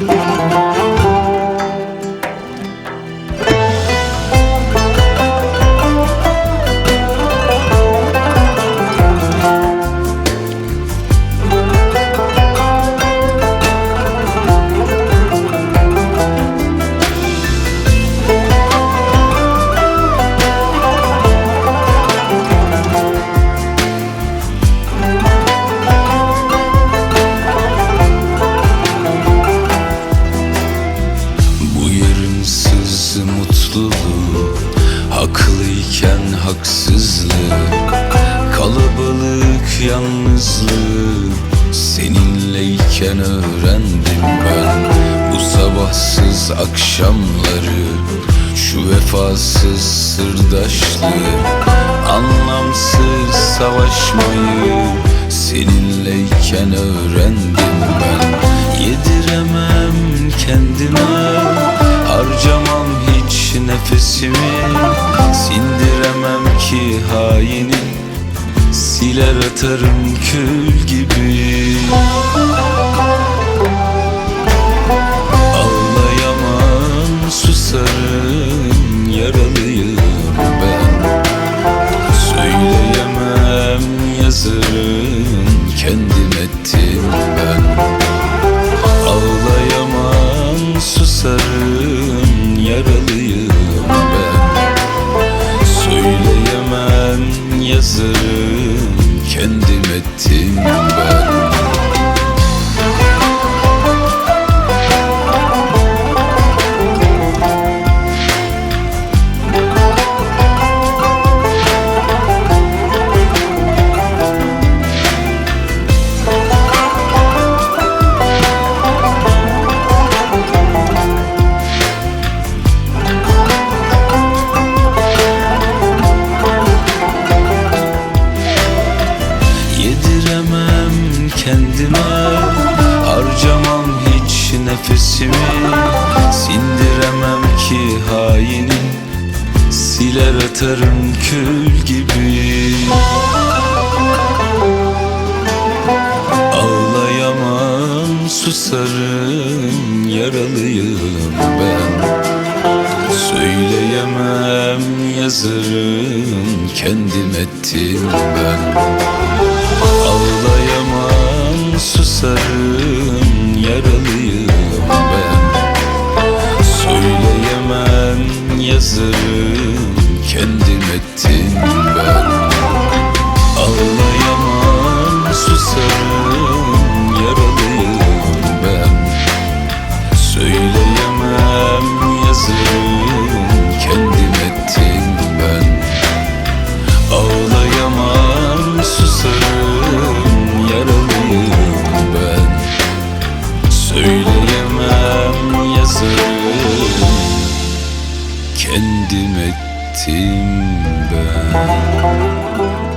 Bu haksızlık Kalabalık yalnızlığı Seninleyken öğrendim ben Bu sabahsız akşamları. Şu vefasız sırdaşlığı Anlamsız savaşmayı. Seninleyken öğrendim ben Yediremem kendime. Harcamam hiç nefesimi Sindiremem ki haini. Siler atarım kül gibi. Ağlayamam susarım Yaralıyım ben. Söyleyemem yazarım Kendim ettim ben. Ağlayamam susarım Yaralıyım ben. Söyleyemem yazarım Kendim ettim ben nefesimi Sindiremem ki haini. Siler atarım kül gibi. Ağlayamam susarım Yaralıyım ben. Söyleyemem yazarım Kendim ettim ben Söyleyemem yazarım Kendim ettim ben